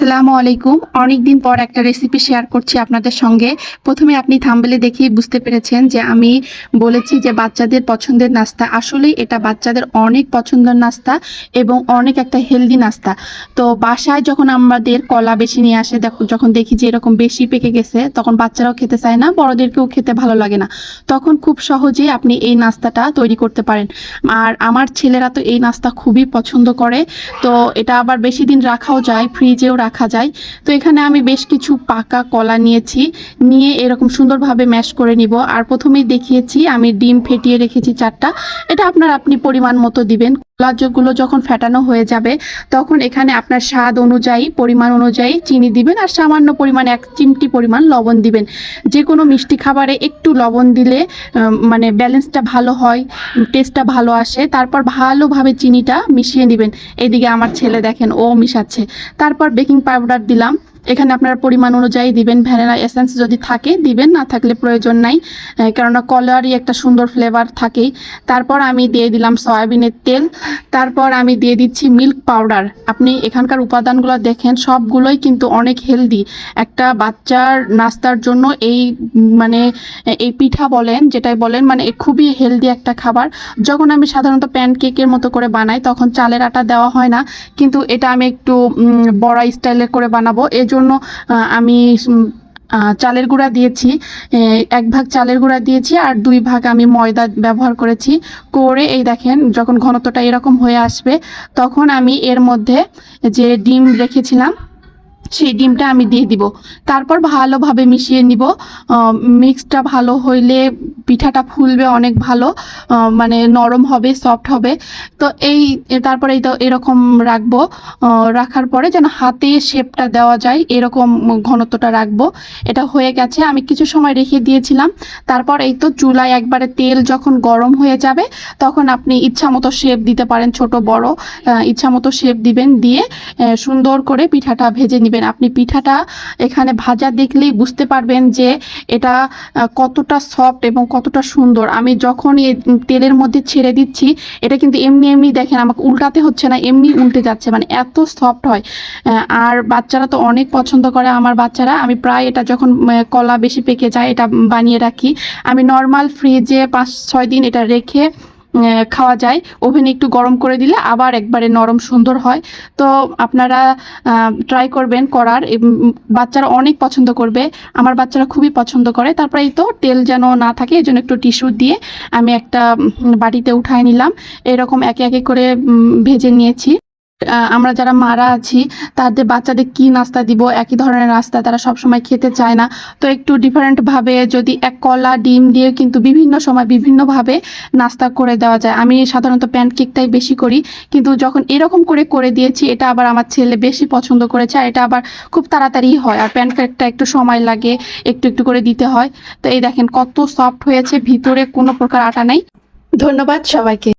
আসসালামু আলাইকুম। অনেকদিন পর একটা রেসিপি শেয়ার করছি আপনাদের সঙ্গে। প্রথমে আপনি থাম্বেলে দেখেই বুঝতে পেরেছেন যে আমি বলেছি যে বাচ্চাদের পছন্দের নাস্তা। আসলেই এটা বাচ্চাদের অনেক পছন্দের নাস্তা এবং অনেক একটা হেলদি নাস্তা। তো বাসায় যখন আমাদের কলা বেশি নিয়ে আসে, দেখো, যখন দেখি যে এরকম বেশি পেকে গেছে, তখন বাচ্চারাও খেতে চায় না, বড়দেরকেও খেতে ভালো লাগে না। তখন খুব সহজেই আপনি এই নাস্তাটা তৈরি করতে পারেন। আর আমার ছেলেরা তো এই নাস্তা খুবই পছন্দ করে। তো এটা আবার বেশি দিন রাখাও যায় ফ্রিজেও রাখা। যায়। তো এখানে আমি বেশ কিছু পাকা কলা নিয়েছি, নিয়ে এরকম সুন্দরভাবে ম্যাশ করে নিব। আর প্রথমেই দেখিয়েছি, আমি ডিম ফেটিয়ে রেখেছি চারটা। এটা আপনার আপনি পরিমাণ মতো দিবেন। কলাগুলো যখন ফেটানো হয়ে যাবে, তখন এখানে আপনার স্বাদ অনুযায়ী, পরিমাণ অনুযায়ী চিনি দিবেন আর সামান্য পরিমাণ এক চিমটি পরিমাণ লবণ দিবেন। যে কোনো মিষ্টি খাবারে একটু লবণ দিলে মানে ব্যালেন্সটা ভালো হয়, টেস্টটা ভালো আসে, তারপর ভালোভাবে চিনিটা মিশিয়ে নেবেন এদিকে আমার ছেলে দেখেন, ও মিশাচ্ছে। তারপর বেকিং পাউডার দিলাম। এখানে আপনার পরিমাণ অনুযায়ী দিবেন, ভ্যানিলা এসেন্স যদি থাকে, দিবেন, না থাকলে প্রয়োজন নাই। কেননা কলারই একটা সুন্দর ফ্লেভার থাকেই। তারপর আমি দিয়ে দিলাম সয়াবিনের তেল। তারপর আমি দিয়ে দিচ্ছি মিল্ক পাউডার আপনি এখানকার উপাদানগুলো দেখেন, সবগুলোই কিন্তু অনেক হেলদি একটা বাচ্চার নাস্তার জন্য এই মানে এই পিঠা বলেন, যেটাই বলেন মানে খুবই হেলদি একটা খাবার। যখন আমি সাধারণত প্যানকেকের মতো করে বানাই, তখন চালের আটা দেওয়া হয় না। কিন্তু এটা আমি একটু বড়া স্টাইলে করে বানাবো। এর জন্য আমি চালের গুঁড়া দিয়েছি। এক ভাগ চালের গুঁড়া দিয়েছি আর দুই ভাগ আমি ময়দা ব্যবহার করেছি। করে এই দেখেন যখন ঘনত্বটা এরকম হয়ে আসবে, তখন আমি এর মধ্যে যে ডিম রেখেছিলাম সেই ডিমটা আমি দিয়ে দিব। তারপর ভালোভাবে মিশিয়ে নিব। মিক্সটা ভালো হইলে পিঠাটা ফুলবে অনেক ভালো। মানে নরম হবে সফট হবে। তো এই, তারপরে এই তো এরকম রাখব। রাখার পরে যেন হাতে শেপটা দেওয়া যায়, এরকম ঘনত্বটা রাখব। এটা হয়ে গেছে। আমি কিছু সময় রেখে দিয়েছিলাম। তারপর এই তো চুলায় একবারে তেল যখন গরম হয়ে যাবে, তখন আপনি ইচ্ছা মতো শেপ দিতে পারেন ছোট বড়। ইচ্ছা মতো শেপ দিবেন দিয়ে সুন্দর করে পিঠাটা ভেজে নেবেন। আপনি পিঠাটা এখানে ভাজা দেখলেই বুঝতে পারবেন যে এটা কতটা সফট এবং কতটা সুন্দর। আমি যখন তেলের মধ্যে ছেড়ে দিচ্ছি, এটা কিন্তু এমনি এমনি দেখেন আমাকে উল্টাতে হচ্ছে না, এমনি উল্টে যাচ্ছে মানে এত সফট হয়। আর বাচ্চারা তো অনেক পছন্দ করে আমার বাচ্চারা। আমি প্রায় এটা যখন কলা বেশি পেকে যায়, এটা বানিয়ে রাখি। আমি নর্মাল ফ্রিজে পাঁচ ছয় দিন এটা রেখে খাওয়া যায়। ওভেনে একটু গরম করে দিলে আবার একবারে নরম সুন্দর হয়। তো আপনারা ট্রাই করবেন করার। বাচ্চারা অনেক পছন্দ করবে। আমার বাচ্চারা খুবই পছন্দ করে। তারপরে এই তো তেল যেন না থাকে, এই জন্য একটু টিস্যু দিয়ে আমি একটা বাটিতে উঠায় নিলাম। এরকম একে একে করে ভেজে নিয়েছি। আমরা যারা মারা আছি, তাদের বাচ্চাদের কি নাস্তা দিব? একই ধরনের নাস্তা তারা সব সময় খেতে চায় না। তো একটু ডিফারেন্টভাবে যদি এক কলা, ডিম দিয়ে কিন্তু বিভিন্ন সময় বিভিন্নভাবে নাস্তা করে দেওয়া যায়। আমি সাধারণত প্যানকেকটাই বেশি করি, কিন্তু যখন এরকম করে করে দিয়েছি, এটা আবার আমার ছেলে বেশি পছন্দ করেছে, আর এটা আবার খুব তাড়াতাড়ি হয়। আর প্যানকেকটা একটু সময় লাগে, একটু একটু করে দিতে হয়। তো এই দেখেন কত সফট হয়েছে, ভিতরে কোনো প্রকার আটা নেই। ধন্যবাদ সবাইকে।